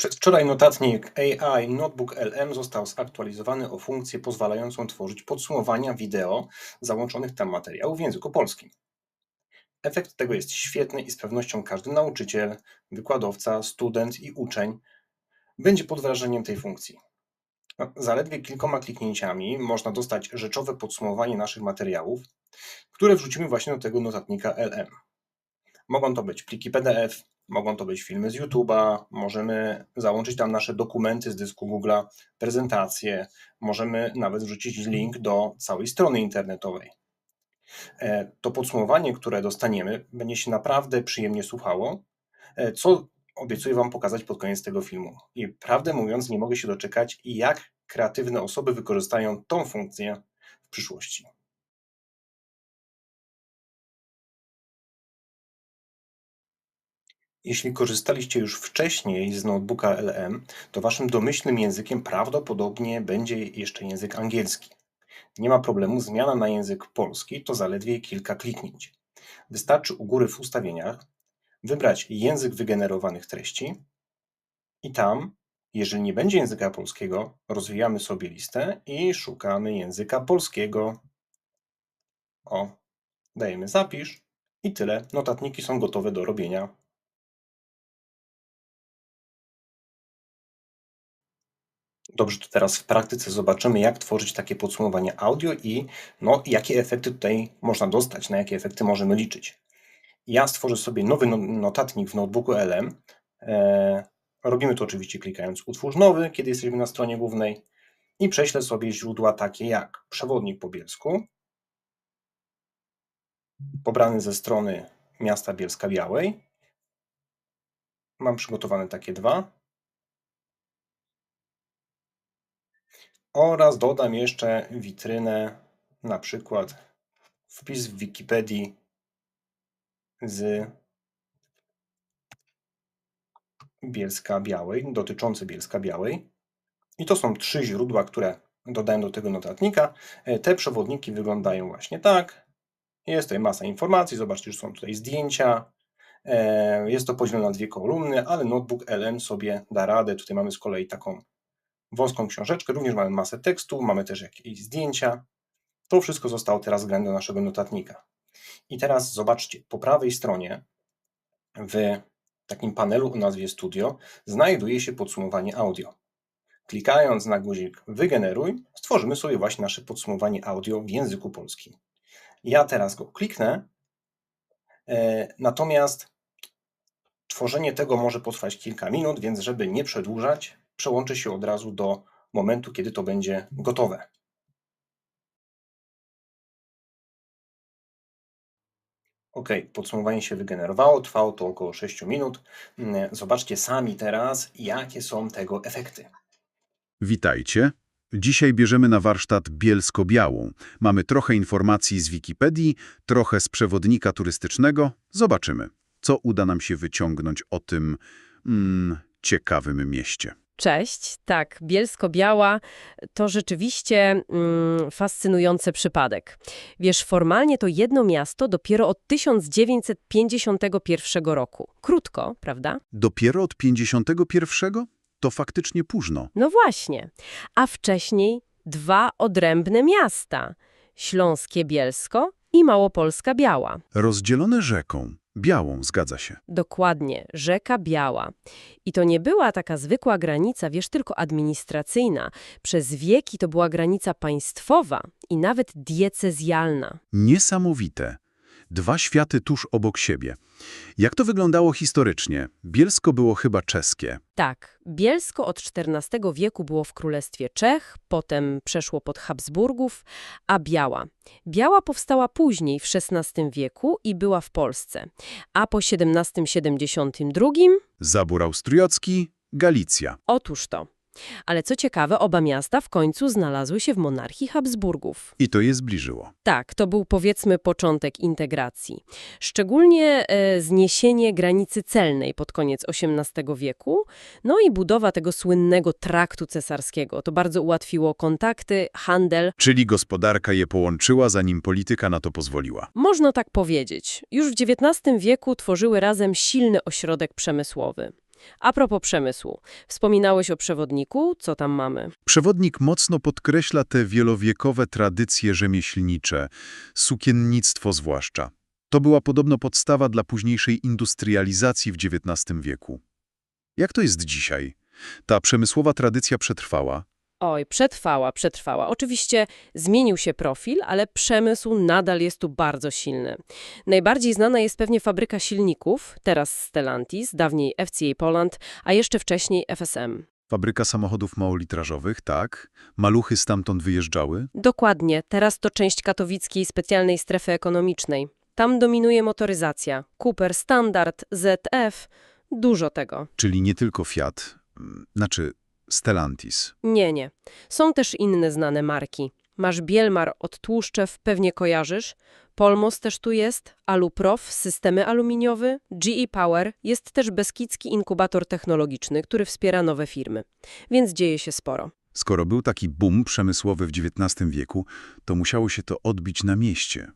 Przedwczoraj notatnik AI Notebook LM został zaktualizowany o funkcję pozwalającą tworzyć podsumowania wideo załączonych tam materiałów w języku polskim. Efekt tego jest świetny i z pewnością każdy nauczyciel, wykładowca, student i uczeń będzie pod wrażeniem tej funkcji. No, Zaledwie kilkoma kliknięciami można dostać rzeczowe podsumowanie naszych materiałów, które wrzucimy właśnie do tego notatnika LM. Mogą to być pliki PDF, mogą to być filmy z YouTube'a, możemy załączyć tam nasze dokumenty z dysku Google'a, prezentacje, możemy nawet wrzucić link do całej strony internetowej. E, To podsumowanie, które dostaniemy, będzie się naprawdę przyjemnie słuchało, e, co obiecuję Wam pokazać pod koniec tego filmu. I prawdę mówiąc, nie mogę się doczekać, jak kreatywne osoby wykorzystają tą funkcję w przyszłości. Jeśli korzystaliście już wcześniej z notebooka LM, to waszym domyślnym językiem prawdopodobnie będzie jeszcze język angielski. Nie ma problemu, zmiana na język polski to zaledwie kilka kliknięć. Wystarczy u góry w ustawieniach wybrać język wygenerowanych treści i tam, jeżeli nie będzie języka polskiego, rozwijamy sobie listę i szukamy języka polskiego. O, dajemy zapisz i tyle. Notatniki są gotowe do robienia. Dobrze, to teraz w praktyce zobaczymy, jak tworzyć takie podsumowanie audio i no, jakie efekty tutaj można dostać, na jakie efekty możemy liczyć. Ja stworzę sobie nowy no- notatnik w notebooku LM. E, robimy to oczywiście klikając utwórz nowy, kiedy jesteśmy na stronie głównej i prześlę sobie źródła takie jak przewodnik po bielsku, pobrany ze strony miasta Bielska Białej. Mam przygotowane takie dwa. Oraz dodam jeszcze witrynę, na przykład wpis w Wikipedii z Bielska Białej, dotyczący Bielska Białej. I to są trzy źródła, które dodałem do tego notatnika. E, Te przewodniki wyglądają właśnie tak. Jest tutaj masa informacji, zobaczcie, że są tutaj zdjęcia. E, Jest to podzielone na dwie kolumny, ale notebook LM sobie da radę. Tutaj mamy z kolei taką wąską książeczkę, również mamy masę tekstu, mamy też jakieś zdjęcia. To wszystko zostało teraz zgrane do naszego notatnika. I teraz zobaczcie, po prawej stronie w takim panelu o nazwie Studio znajduje się podsumowanie audio. Klikając na guzik Wygeneruj, stworzymy sobie właśnie nasze podsumowanie audio w języku polskim. Ja teraz go kliknę, e, natomiast tworzenie tego może potrwać kilka minut, więc żeby nie przedłużać, przełączę się od razu do momentu, kiedy to będzie gotowe. OK, podsumowanie się wygenerowało, trwało to około 6 minut. Mm, Zobaczcie sami teraz, jakie są tego efekty. Witajcie. Dzisiaj bierzemy na warsztat Bielsko-Białą. Mamy trochę informacji z Wikipedii, trochę z przewodnika turystycznego. Zobaczymy, co uda nam się wyciągnąć o tym mm, ciekawym mieście. Cześć, tak, Bielsko-Biała to rzeczywiście mm, fascynujący przypadek. Wiesz, formalnie to jedno miasto dopiero od 1951 roku. Krótko, prawda? Dopiero od 51? To faktycznie późno. No właśnie. A wcześniej dwa odrębne miasta. Śląskie Bielsko i Małopolska Biała. Rozdzielone rzeką. Białą, zgadza się. Dokładnie, rzeka Biała. I to nie była taka zwykła granica, wiesz, tylko administracyjna. Przez wieki to była granica państwowa i nawet diecezjalna. Niesamowite. Dwa światy tuż obok siebie. Jak to wyglądało historycznie? Bielsko było chyba czeskie. Tak, Bielsko od XIV wieku było w Królestwie Czech, potem przeszło pod Habsburgów, a Biała. Biała powstała później, w XVI wieku i była w Polsce. A po 1772 Zabór austriacki, Galicja. otóż to. Ale co ciekawe, oba miasta w końcu znalazły się w monarchii Habsburgów. I to je zbliżyło. Tak, to był powiedzmy początek integracji. Szczególnie e, zniesienie granicy celnej pod koniec XVIII wieku, no i budowa tego słynnego traktu cesarskiego. To bardzo ułatwiło kontakty, handel, Czyli gospodarka je połączyła, zanim polityka na to pozwoliła. można tak powiedzieć. Już w XIX wieku tworzyły razem silny ośrodek przemysłowy. A propos przemysłu. Wspominałeś o przewodniku, co tam mamy? Przewodnik mocno podkreśla te wielowiekowe tradycje rzemieślnicze, sukiennictwo zwłaszcza. To była podobno podstawa dla późniejszej industrializacji w XIX wieku. Jak to jest dzisiaj? Ta przemysłowa tradycja przetrwała, Oj, przetrwała, przetrwała. Oczywiście zmienił się profil, ale przemysł nadal jest tu bardzo silny. Najbardziej znana jest pewnie fabryka silników, teraz Stellantis, dawniej FCA Poland, a jeszcze wcześniej FSM. Fabryka samochodów małolitrażowych, tak. Maluchy stamtąd wyjeżdżały. Dokładnie, teraz to część katowickiej specjalnej strefy ekonomicznej. Tam dominuje motoryzacja. Cooper Standard, ZF, dużo tego. Czyli nie tylko Fiat, mm, znaczy Stellantis. Nie, nie. Są też inne znane marki. Masz Bielmar od Tłuszczew, pewnie kojarzysz. Polmos też tu jest, Aluprof, systemy aluminiowe, GE Power, jest też Beskidzki Inkubator Technologiczny, który wspiera nowe firmy. Więc dzieje się sporo. Skoro był taki boom przemysłowy w XIX wieku, to musiało się to odbić na mieście.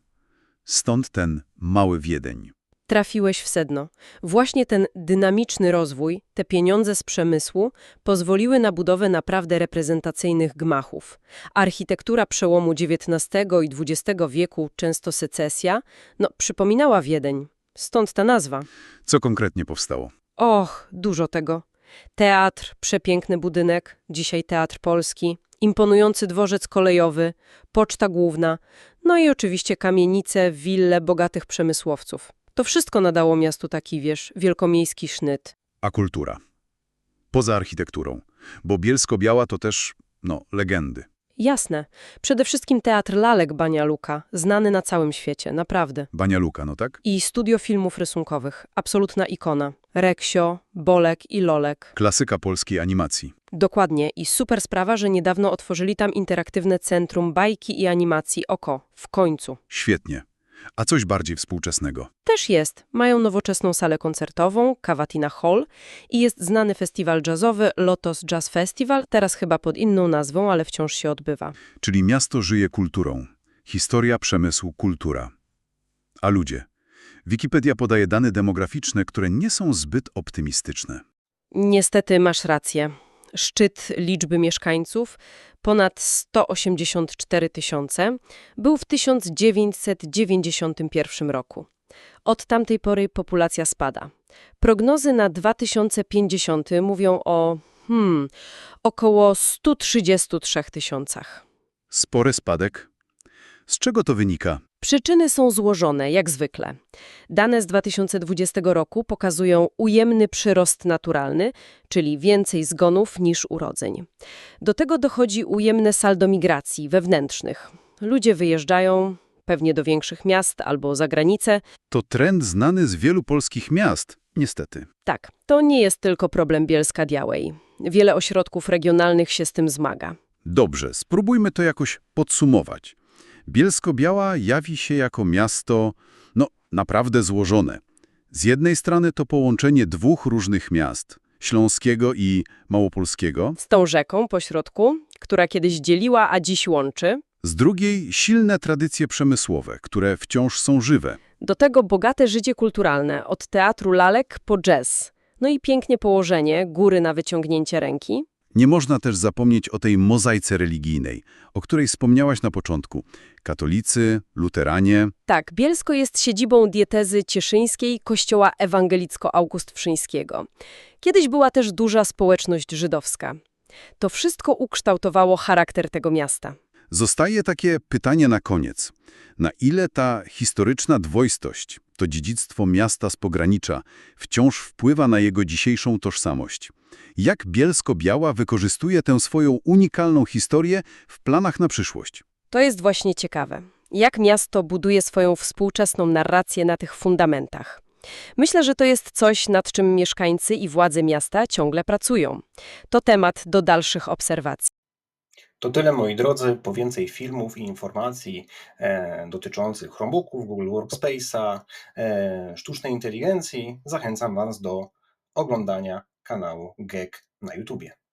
Stąd ten mały Wiedeń. Trafiłeś w sedno. Właśnie ten dynamiczny rozwój, te pieniądze z przemysłu pozwoliły na budowę naprawdę reprezentacyjnych gmachów. Architektura przełomu XIX i XX wieku, często secesja, no przypominała Wiedeń. Stąd ta nazwa. Co konkretnie powstało? Och, dużo tego. Teatr, przepiękny budynek, dzisiaj Teatr Polski, imponujący dworzec kolejowy, poczta główna, no i oczywiście kamienice, wille bogatych przemysłowców. To wszystko nadało miastu taki, wiesz, wielkomiejski sznyt. A kultura. Poza architekturą. Bo Bielsko-Biała to też, no, legendy. Jasne. Przede wszystkim Teatr Lalek Bania Luka, znany na całym świecie, naprawdę. Bania Luka, no tak? I studio filmów rysunkowych, absolutna ikona. Reksio, Bolek i Lolek. Klasyka polskiej animacji. Dokładnie. I super sprawa, że niedawno otworzyli tam interaktywne centrum bajki i animacji Oko. W końcu. Świetnie. A coś bardziej współczesnego. Też jest. Mają nowoczesną salę koncertową, Cavatina Hall i jest znany festiwal jazzowy Lotos Jazz Festival, teraz chyba pod inną nazwą, ale wciąż się odbywa. Czyli miasto żyje kulturą. Historia, przemysł, kultura. A ludzie. Wikipedia podaje dane demograficzne, które nie są zbyt optymistyczne. Niestety masz rację. Szczyt liczby mieszkańców, ponad 184 tysiące, był w 1991 roku. Od tamtej pory populacja spada. Prognozy na 2050 mówią o, hmm, około 133 tysiącach. Spory spadek. Z czego to wynika? Przyczyny są złożone, jak zwykle. Dane z 2020 roku pokazują ujemny przyrost naturalny, czyli więcej zgonów niż urodzeń. Do tego dochodzi ujemne saldo migracji wewnętrznych. Ludzie wyjeżdżają, pewnie do większych miast albo za granicę. To trend znany z wielu polskich miast, niestety. Tak, to nie jest tylko problem Bielska-Białej. Wiele ośrodków regionalnych się z tym zmaga. Dobrze, spróbujmy to jakoś podsumować. Bielsko-Biała jawi się jako miasto, no, naprawdę złożone. Z jednej strony to połączenie dwóch różnych miast, śląskiego i małopolskiego, Z tą rzeką pośrodku, która kiedyś dzieliła, a dziś łączy, z drugiej silne tradycje przemysłowe, które wciąż są żywe. Do tego bogate życie kulturalne, od teatru lalek po jazz. No i pięknie położenie, góry na wyciągnięcie ręki. Nie można też zapomnieć o tej mozaice religijnej, o której wspomniałaś na początku. Katolicy, luteranie, Tak, Bielsko jest siedzibą dietezy cieszyńskiej kościoła ewangelicko-augustwszyńskiego. Kiedyś była też duża społeczność żydowska. To wszystko ukształtowało charakter tego miasta. Zostaje takie pytanie na koniec. Na ile ta historyczna dwoistość, to dziedzictwo miasta z pogranicza, wciąż wpływa na jego dzisiejszą tożsamość? Jak Bielsko-Biała wykorzystuje tę swoją unikalną historię w planach na przyszłość? To jest właśnie ciekawe. Jak miasto buduje swoją współczesną narrację na tych fundamentach. Myślę, że to jest coś, nad czym mieszkańcy i władze miasta ciągle pracują. To temat do dalszych obserwacji. To tyle, moi drodzy. Po więcej filmów i informacji e, dotyczących Chromebooków, Google Workspace'a, e, sztucznej inteligencji zachęcam Was do oglądania kanału GEK na YouTubie.